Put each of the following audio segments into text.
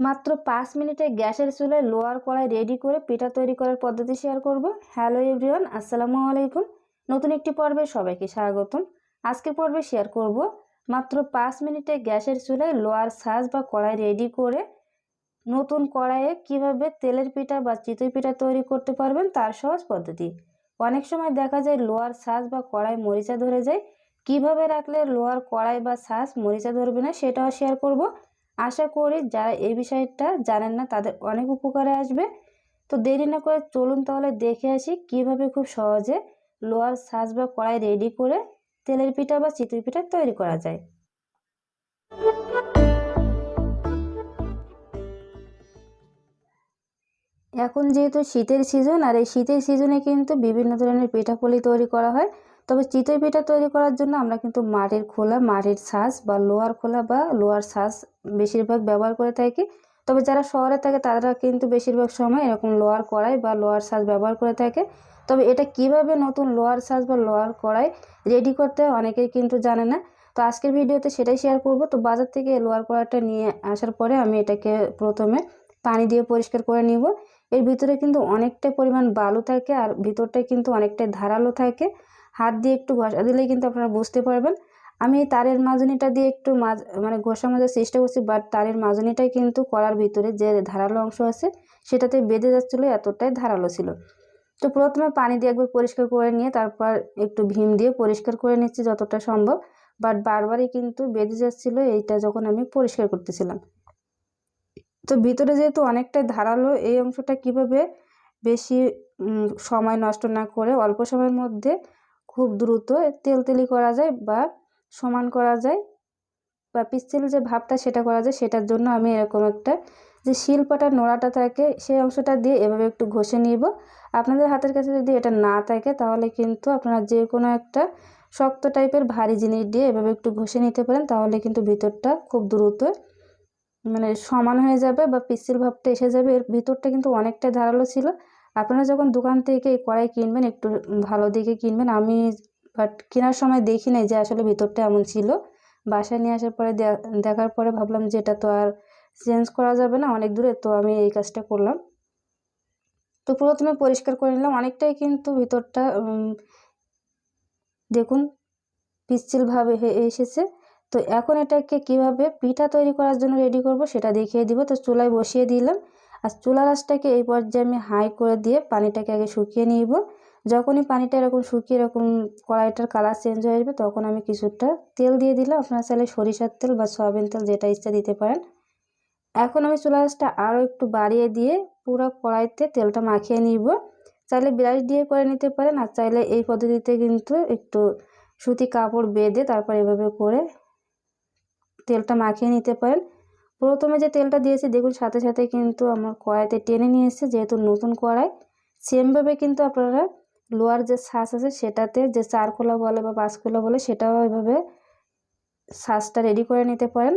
মাত্র পাঁচ মিনিটে গ্যাসের চুলায় লোয়ার কড়াই রেডি করে পিঠা তৈরি করার পদ্ধতি শেয়ার করব। হ্যালো এভরিওয়ান আসসালামু আলাইকুম। নতুন একটি পর্বে সবাইকে স্বাগতম। আজকের পর্বে শেয়ার করব। মাত্র পাঁচ মিনিটে গ্যাসের চুলায় লোয়ার সাজ বা কড়াই রেডি করে নতুন কড়াইয়ে কীভাবে তেলের পিঠা বা চিতই পিঠা তৈরি করতে পারবেন তার সহজ পদ্ধতি। অনেক সময় দেখা যায় লোয়ার সাজ বা কড়াই মরিচা ধরে যায়। কীভাবে রাখলে লোয়ার কড়াই বা সাজ মরিচা ধরবে না সেটাও শেয়ার করব। আশা করি যারা এই বিষয়টা জানেন না, তাদের অনেক উপকারে আসবে। তো দেরি না করে চলুন তাহলে দেখে আসি কীভাবে খুব সহজে লোয়ার সাজ বা কড়াই রেডি করে তেলের পিঠা বা চিতই পিঠা তৈরি করা যায়। এখন যেহেতু শীতের সিজন আর এই শীতের সিজনে কিন্তু বিভিন্ন ধরনের পিঠাপুলি তৈরি করা হয়। তবে চিতই পিঠা তৈরি করার জন্য আমরা কিন্তু মাটির খোলা, মাটির ছাঁচ বা লোহার খোলা বা লোহার ছাঁচ বেশিরভাগ ব্যবহার করে থাকি। তবে যারা শহরে থাকে তারা কিন্তু বেশিরভাগ সময় এরকম লোয়ার কড়াই বা লোয়ার ছাঁচ ব্যবহার করে থাকে। তবে এটা কীভাবে নতুন লোয়ার ছাঁচ বা লোয়ার কড়াই রেডি করতে হয় অনেকেই কিন্তু জানে না। তো আজকের ভিডিওতে সেটাই শেয়ার করব। তো বাজার থেকে লোয়ার কড়াইটা নিয়ে আসার পরে আমি এটাকে প্রথমে পানি দিয়ে পরিষ্কার করে নিব। এর ভিতরে কিন্তু অনেকটা পরিমাণ বালু থাকে আর ভিতরটায় কিন্তু অনেকটাই ধারালো থাকে। হাত দিয়ে একটু ঘষা দিলেই কিন্তু আপনারা বুঝতে পারবেন। আমি তারের মাজনিটা দিয়ে একটু মাজ মানে ঘষা মাজার চেষ্টা করছি বাট তারের মাজনিটাই কিন্তু করার ভিতরে যে ধারালো অংশ আছে, সেটাতে বেঁধে যাচ্ছিল, এতটাই ধারালো ছিল। তো প্রথমে পানি দিয়ে একবার পরিষ্কার করে নিয়ে, তারপর একটু ভীম দিয়ে পরিষ্কার করে নিচ্ছি যতটা সম্ভব বাট বারবারই কিন্তু বেঁধে যাচ্ছিল, এইটা যখন আমি পরিষ্কার করতেছিলাম। তো ভিতরে যেহেতু অনেকটাই ধারালো, এই অংশটা কীভাবে বেশি সময় নষ্ট না করে অল্প সময়ের মধ্যে খুব দ্রুত তেলতেলি করা যায় বা সমান করা যায় বা পিচ্ছিল যে ভাবটা সেটা করা যায়, সেটার জন্য আমি এরকম একটা যে শিল্পটা নোড়াটা থাকে সেই অংশটা দিয়ে এভাবে একটু ঘষে নিব। আপনাদের হাতের কাছে যদি এটা না থাকে তাহলে কিন্তু আপনারা যে কোনো একটা শক্ত টাইপের ভারী জিনিস দিয়ে এভাবে একটু ঘষে নিতে পারেন, তাহলে কিন্তু ভিতরটা খুব দ্রুত মানে সমান হয়ে যাবে বা পিচ্ছিল ভাবটা এসে যাবে। এর ভিতরটা কিন্তু অনেকটা ধারালো ছিল। আপনারা যখন দোকান থেকে কড়াই কিনবেন, একটু ভালো দিকে কিনবেন। আমি বাট কেনার সময় দেখি নাই যে আসলে ভিতরটা এমন ছিল। বাসায় নিয়ে আসার পরে দেখার পরে ভাবলাম যে এটা তো আর চেঞ্জ করা যাবে না, অনেক দূরে। তো আমি এই কাজটা করলাম। তো প্রথমে পরিষ্কার করে নিলাম। অনেকটাই কিন্তু ভিতরটা দেখুন, পিচ্ছিলভাবে এসেছে। তো এখন এটাকে কীভাবে পিঠা তৈরি করার জন্য রেডি করব সেটা দেখিয়ে দিব। তো চুলায় বসিয়ে দিলাম। আর চুলা রাসটাকে এই পর্যায়ে আমি হাই করে দিয়ে পানিটাকে আগে শুকিয়ে নিব। যখনই পানিটা এরকম শুকিয়ে এরকম কড়াইটার কালার চেঞ্জ হয়ে যাবে তখন আমি কিছুটা তেল দিয়ে দিলাম। আপনারা চাইলে সরিষার তেল বা সয়াবিন তেল যেটা ইচ্ছা দিতে পারেন। এখন আমি চুলা রাসটা আরও একটু বাড়িয়ে দিয়ে পুরো কড়াইতে তেলটা মাখিয়ে নিব। চাইলে ব্রাশ দিয়ে করে নিতে পারেন, আর চাইলে এই পদ্ধতিতে কিন্তু একটু সুতি কাপড় বেঁধে তারপর এভাবে করে তেলটা মাখিয়ে নিতে পারেন। প্রথমে যে তেলটা দিয়েছি, দেখুন সাথে সাথে কিন্তু আমার কড়াইতে টেনে নিয়ে এসেছে, যেহেতু নতুন কড়াই সেমভাবে কিন্তু আপনারা লোয়ার যে শ্বাস আছে, সেটাতে যে চার খোলা বলে বা পাঁচ খোলা বলে, সেটাও এভাবে শ্বাসটা রেডি করে নিতে পারেন।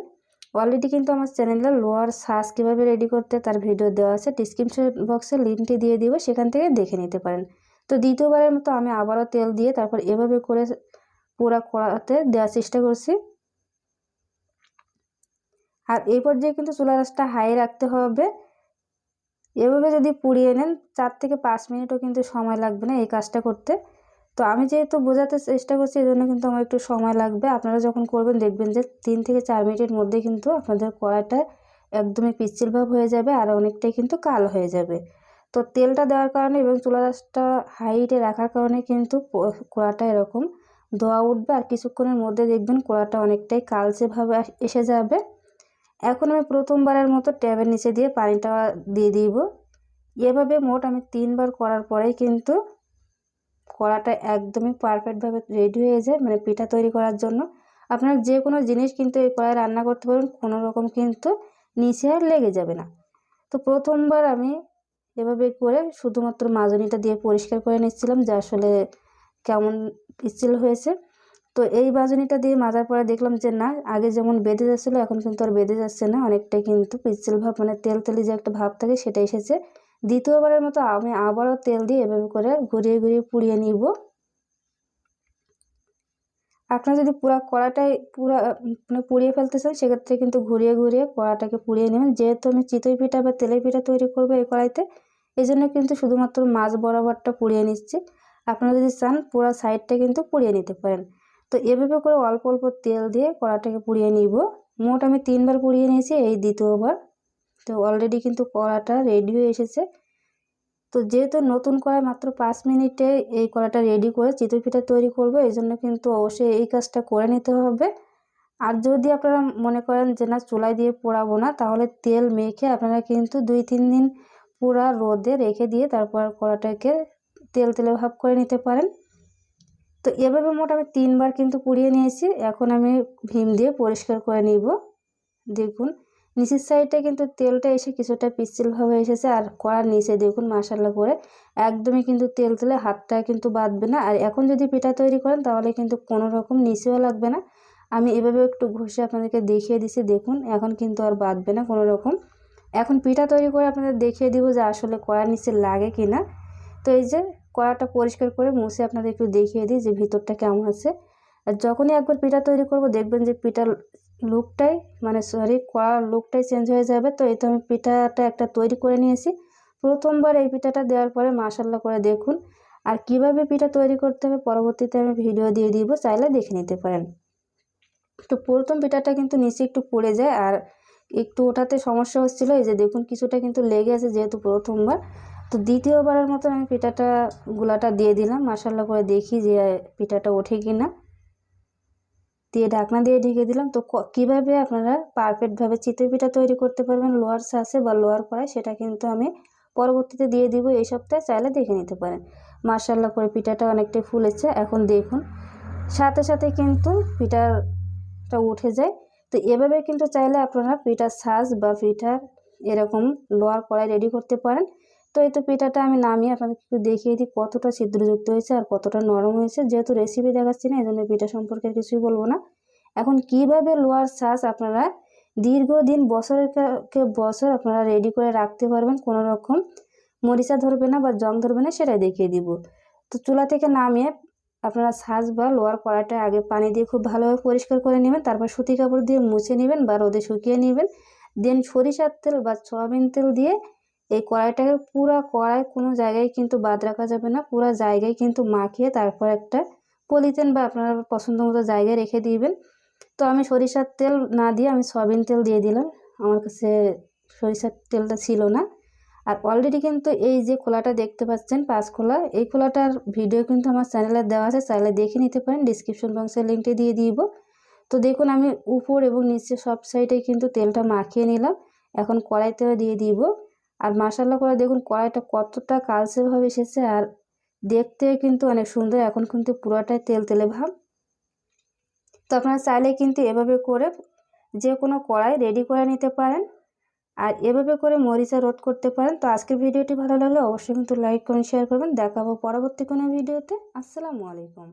অলরেডি কিন্তু আমার চ্যানেলে লোয়ার শ্বাস কীভাবে রেডি করতে, তার ভিডিও দেওয়া আছে। ডিসক্রিপশন বক্সে লিঙ্কটি দিয়ে দিব, সেখান থেকে দেখে নিতে পারেন। তো দ্বিতীয়বারের মতো আমি আবারও তেল দিয়ে তারপর এভাবে করে পুরা কড়াতে দেওয়ার চেষ্টা করছি। আর এই পর্যায়ে কিন্তু চুলা রাসটা হাই রাখতে হবে। এভাবে যদি পুড়িয়ে নেন, চার থেকে পাঁচ মিনিটও কিন্তু সময় লাগবে না এই কাজটা করতে। তো আমি যেহেতু বোঝাতে চেষ্টা করছি এই জন্য কিন্তু আমার একটু সময় লাগবে। আপনারা যখন করবেন, দেখবেন যে তিন থেকে চার মিনিটের মধ্যে কিন্তু আপনাদের কড়াইটা একদমই পিচ্ছিল ভাব হয়ে যাবে আর অনেকটাই কিন্তু কালো হয়ে যাবে। তো তেলটা দেওয়ার কারণে এবং চুলা রাসটা হাইটে রাখার কারণে কিন্তু কড়াটা এরকম ধোয়া উঠবে। আর কিছুক্ষণের মধ্যে দেখবেন কড়াটা অনেকটাই কালচেভাবে এসে যাবে। এখন আমি প্রথমবারের মতো ট্যাবের নিচে দিয়ে পানিটা দিয়ে দিব। এভাবে মোট আমি তিনবার করার পরেই কিন্তু কড়াটা একদমই পারফেক্টভাবে রেডি হয়ে যায় মানে পিঠা তৈরি করার জন্য। আপনার যে কোনো জিনিস কিন্তু এই কড়াই রান্না করতে পারেন কোনো রকম কিন্তু নিচে আর লেগে যাবে না। তো প্রথমবার আমি এভাবে করে শুধুমাত্র মাজনিটা দিয়ে পরিষ্কার করে নিচ্ছিলাম, যে আসলে কেমন পিচ্ছিল হয়েছে। তো এই বাজনিটা দিয়ে মাজার পরে দেখলাম যে না, আগে যেমন বেঁধে যাচ্ছিল, এখন কিন্তু আর বেঁধে যাচ্ছে না। অনেকটাই কিন্তু পিচ্ছিল ভাব মানে তেল তেলি যে একটা ভাব থাকে সেটা এসেছে। দ্বিতীয়বারের মতো আমি আবারও তেল দিয়ে এভাবে করে ঘুরিয়ে ঘুরিয়ে পুড়িয়ে নিব। আপনারা যদি পুরো কড়াটাই পুরো মানে পুড়িয়ে ফেলতে চান, সেক্ষেত্রে কিন্তু ঘুরিয়ে ঘুরিয়ে কড়াটাকে পুড়িয়ে নেবেন। যেহেতু আমি চিতই পিঠা বা তেলের পিঠা তৈরি করব এই কড়াইতে এই জন্য কিন্তু শুধুমাত্র মাছ বরাবরটা পুড়িয়ে নিচ্ছি। আপনারা যদি চান, পুরো সাইডটা কিন্তু পুড়িয়ে নিতে পারেন। তো এভাবে করে অল্প অল্প তেল দিয়ে কড়াটাকে পুড়িয়ে নিব। মোট আমি তিনবার পুড়িয়ে নিয়েছি, এই দ্বিতীয়বার। তো অলরেডি কিন্তু কড়াটা রেডি হয়ে এসেছে। তো যেহেতু নতুন কড়াই মাত্র পাঁচ মিনিটে এই কড়াটা রেডি করে চিতই পিঠা তৈরি করব, এই জন্য কিন্তু অবশ্যই এই কাজটা করে নিতে হবে। আর যদি আপনারা মনে করেন যে না, চুলায় দিয়ে পোড়াবো না, তাহলে তেল মেখে আপনারা কিন্তু দুই তিন দিন পুরা রোদে রেখে দিয়ে তারপর কড়াটাকে তেল তেলে ভাব করে নিতে পারেন। তো এভাবে মোট আমি তিনবার কিন্তু পুড়িয়ে নিয়েছি। এখন আমি ভীম দিয়ে পরিষ্কার করে নিব। দেখুন, নিচের সাইডে কিন্তু তেলটা এসে কিছুটা পিচ্ছিলভাবে এসেছে। আর কড়ার নিচে দেখুন মাসাল্লা করে একদমই কিন্তু তেল তেলে হাতটা কিন্তু বাঁধবে না। আর এখন যদি পিঠা তৈরি করেন, তাহলে কিন্তু কোনো রকম নিচেও লাগবে না। আমি এভাবে একটু ঘষে আপনাদেরকে দেখিয়ে দিছি। দেখুন, এখন কিন্তু আর বাঁধবে না কোনো রকম। এখন পিঠা তৈরি করে আপনাদের দেখিয়ে দিব যে আসলে কড়ার নিচে লাগে কি না তো এই যে কড়াটা পরিষ্কার করে মুছে আপনাদের একটু দেখিয়ে দিই যে ভিতরটা কেমন আছে। আর যখনই একবার পিঠা তৈরি করব, দেখবেন যে পিঠার লুকটাই মানে সরি কড়ার লুকটাই চেঞ্জ হয়ে যাবে। তো এই তো আমি পিঠাটা একটা তৈরি করে নিয়েছি। প্রথমবার এই পিঠাটা দেওয়ার পরে মাসাল্লা করে দেখুন। আর কীভাবে পিঠা তৈরি করতে হবে পরবর্তীতে আমি ভিডিও দিয়ে দিব, চাইলে দেখে নিতে পারেন। তো প্রথম পিঠাটা কিন্তু নিচে একটু পড়ে যায়। আর একটু ওঠাতে সমস্যা হচ্ছিল, এই যে দেখুন কিছুটা কিন্তু লেগে আছে যেহেতু প্রথমবার। তো দ্বিতীয়বারের মতো আমি পিঠাটা, গুলাটা দিয়ে দিলাম। মাসাল্লা করে দেখি যে পিঠাটা ওঠে কি না দিয়ে ঢাকনা দিয়ে ঢেকে দিলাম। তো কীভাবে আপনারা পারফেক্টভাবে চিতই পিঠা তৈরি করতে পারবেন লোয়ার সাসে বা লোয়ার কড়াই, সেটা কিন্তু আমি পরবর্তীতে দিয়ে দিব। এই সপ্তাহে চাইলে দেখে নিতে পারেন। মার্শাল্লাহ করে পিঠাটা অনেকটাই ফুলেছে। এখন দেখুন, সাথে সাথে কিন্তু পিঠাটা উঠে যায়। তো এভাবে কিন্তু চাইলে আপনারা পিঠার সাজ বা পিঠার এরকম লোয়ার কড়াই রেডি করতে পারেন। তো এই তো পিঠাটা আমি নামিয়ে আপনাদের একটু দেখিয়ে দিই কতটা ছিদ্রযুক্ত হয়েছে আর কতটা নরম হয়েছে। যেহেতু রেসিপি দেখাচ্ছি না এই জন্য পিঠা সম্পর্কে কিছুই বলব না। এখন কীভাবে লোয়ার সাজ আপনারা দীর্ঘদিন বছরের বছর আপনারা রেডি করে রাখতে পারবেন, কোনো রকম মরিচা ধরবে না বা জং ধরবে না, সেটাই দেখিয়ে দিব। তো চুলা থেকে নামিয়ে আপনারা সাজ বা লোয়ার কড়াইটা আগে পানি দিয়ে খুব ভালোভাবে পরিষ্কার করে নেবেন, তারপর সুতি কাপড় দিয়ে মুছে নেবেন বা রোদে শুকিয়ে নেবেন। দেন সরিষার তেল বা সয়াবিন তেল দিয়ে এই কড়াইটাকে পুরো কড়াই কোনো জায়গায় কিন্তু বাদ রাখা যাবে না। পুরো জায়গায় কিন্তু মাখিয়ে তারপর একটা পলিথিন বা আপনারা পছন্দ মতো জায়গায় রেখে দিবেন। তো আমি সরিষার তেল না দিয়ে আমি সয়াবিন তেল দিয়ে দিলাম। আমার কাছে সরিষার তেলটা ছিল না। আর অলরেডি কিন্তু এই যে খোলাটা দেখতে পাচ্ছেন পাঁচ খোলা, এই খোলাটার ভিডিও কিন্তু আমার চ্যানেলে দেওয়া আছে। চ্যানেলে দেখে নিতে পারেন ডিসক্রিপশন বক্সের লিঙ্কটি দিয়ে দিব। তো দেখুন আমি উপর এবং নিচে সব সাইডে কিন্তু তেলটা মাখিয়ে নিলাম। এখন কড়াইতেও দিয়ে দিব। আর মাসাল্লা করে দেখুন কড়াইটা কতটা কালচেভাবে এসেছে আর দেখতে কিন্তু অনেক সুন্দর। এখন কিন্তু পুরোটাই তেল তেলে ভাব। তো আপনারা চাইলে কিন্তু এভাবে করে যে কোনো কড়াই রেডি করে নিতে পারেন আর এভাবে করে মরিচা রোধ করতে পারেন। তো আজকের ভিডিওটি ভালো লাগলে অবশ্যই কিন্তু লাইক করুন শেয়ার করবেন। দেখাবো পরবর্তী কোনো ভিডিওতে। আসসালামু আলাইকুম।